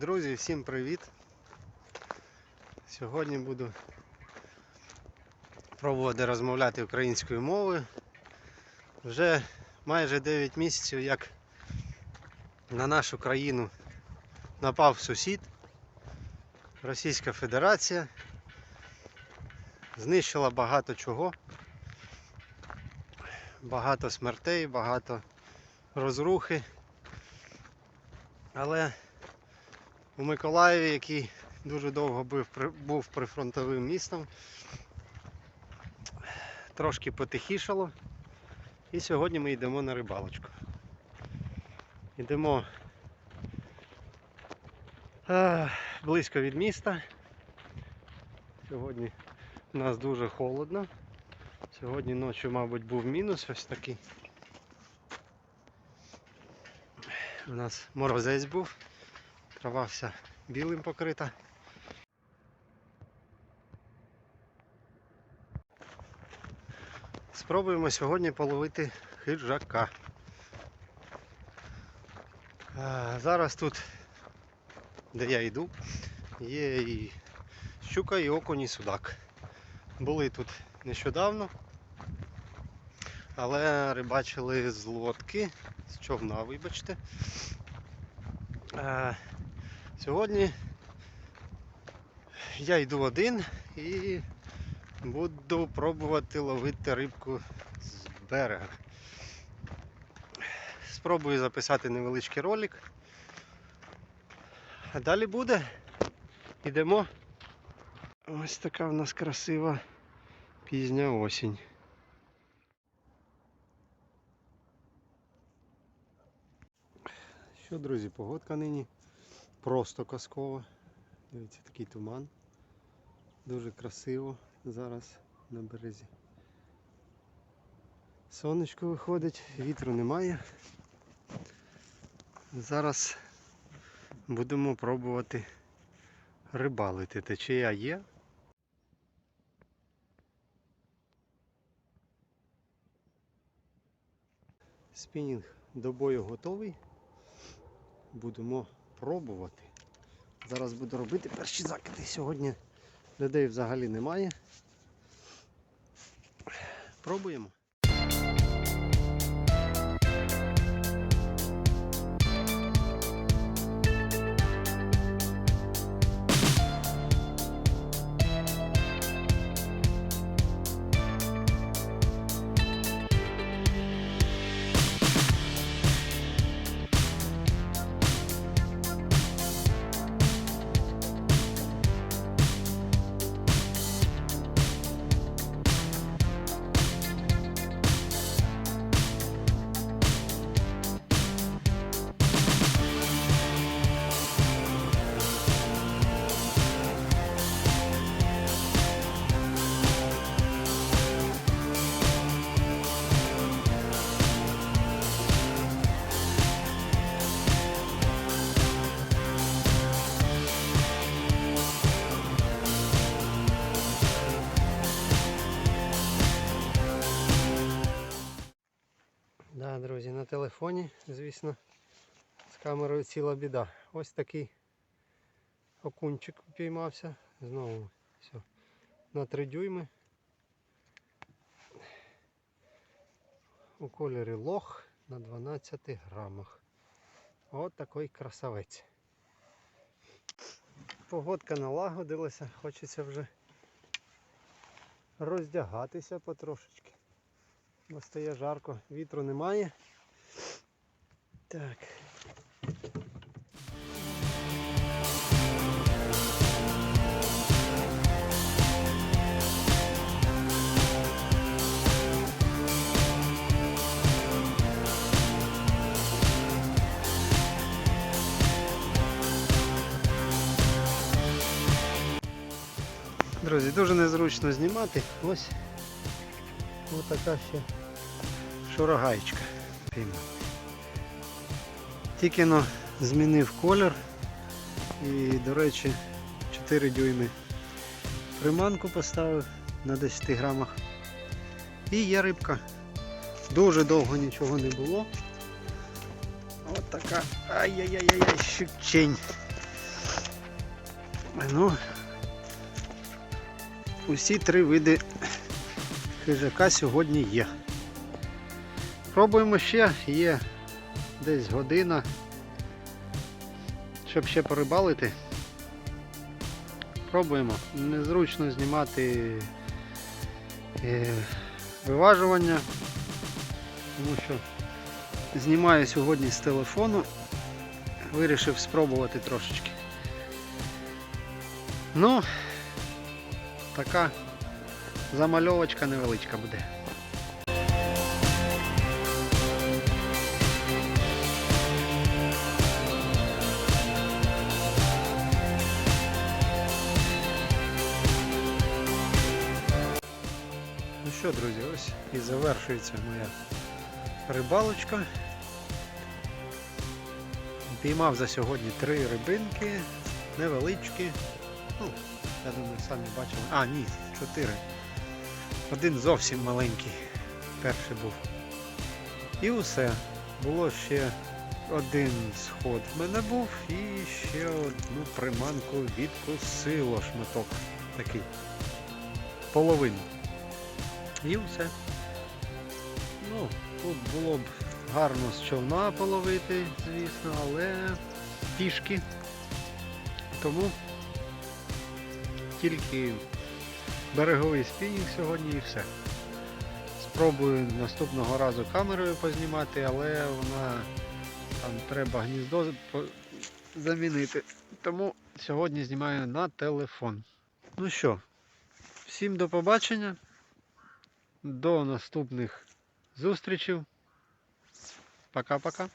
Друзі, всім привіт! Сьогодні буду пробувати розмовляти українською мовою. Вже майже 9 місяців, як на нашу країну напав сусід, Російська Федерація, знищила багато чого, багато смертей, багато розрухи. Але у Миколаєві, який дуже довго був, був прифронтовим містом, трошки потихішало. І сьогодні ми йдемо на рибалочку. Йдемо близько від міста. Сьогодні у нас дуже холодно. Сьогодні ночі, мабуть, був мінус ось такий. У нас морозець був, трава вся білим покрита. Спробуємо сьогодні половити хижака. Зараз тут, де я йду, є і щука, і окунь, і судак. Були тут нещодавно, але рибачили з лодки, з човна, вибачте. Сьогодні я йду один і буду пробувати ловити рибку з берега. Спробую записати невеличкий ролик. А далі буде. Йдемо. Ось така в нас красива пізня осінь. Що, друзі, погодка нині просто казкова. Дивіться, такий туман. Дуже красиво зараз на березі. Сонечко виходить, вітру немає. Зараз будемо пробувати рибалити. Течія є. Спінінг до бою готовий. Будемо пробувати. Зараз буду робити перші закиди. Сьогодні людей взагалі немає. Пробуємо. Друзі, на телефоні, звісно, з камерою ціла біда. Ось такий окунчик упіймався. Знову все. На 3 дюйми. У кольорі лох на 12 грамах. От такий красавець. Погодка налагодилася, хочеться вже роздягатися потрошечки. Бо стає жарко, вітру немає. Так. Друзі, дуже незручно знімати. Ось ось така ще шурагайчика. піймав. Тільки но змінив колір і, до речі, 4 дюйми приманку поставив на 10 грамах. І є рибка. Дуже довго нічого не було. От така. Ай-яй-яй-яй, щучень. Ну, усі три види хижака сьогодні є. Пробуємо ще, є десь година, щоб ще порибалити. Пробуємо. Незручно знімати е, виважування, тому що знімаю сьогодні з телефону. Вирішив спробувати трошечки. Ну, така замальовочка невеличка буде. Що, друзі, ось і завершується моя рибалочка. Піймав за сьогодні три рибинки, невеличкі. Ну, я думаю, самі бачили. А, ні, чотири. Один зовсім маленький. Перший був. І усе. Було ще один сход в мене був і ще одну приманку відкусило шматок такий. Половину. І все. Ну, тут було б гарно з човна половити, звісно, але пішки. Тому тільки береговий спінінг сьогодні і все. Спробую наступного разу камерою познімати, але вона там треба гніздо замінити. Тому сьогодні знімаю на телефон. Ну що, всім до побачення. До наступних зустрічей. Пока-пока.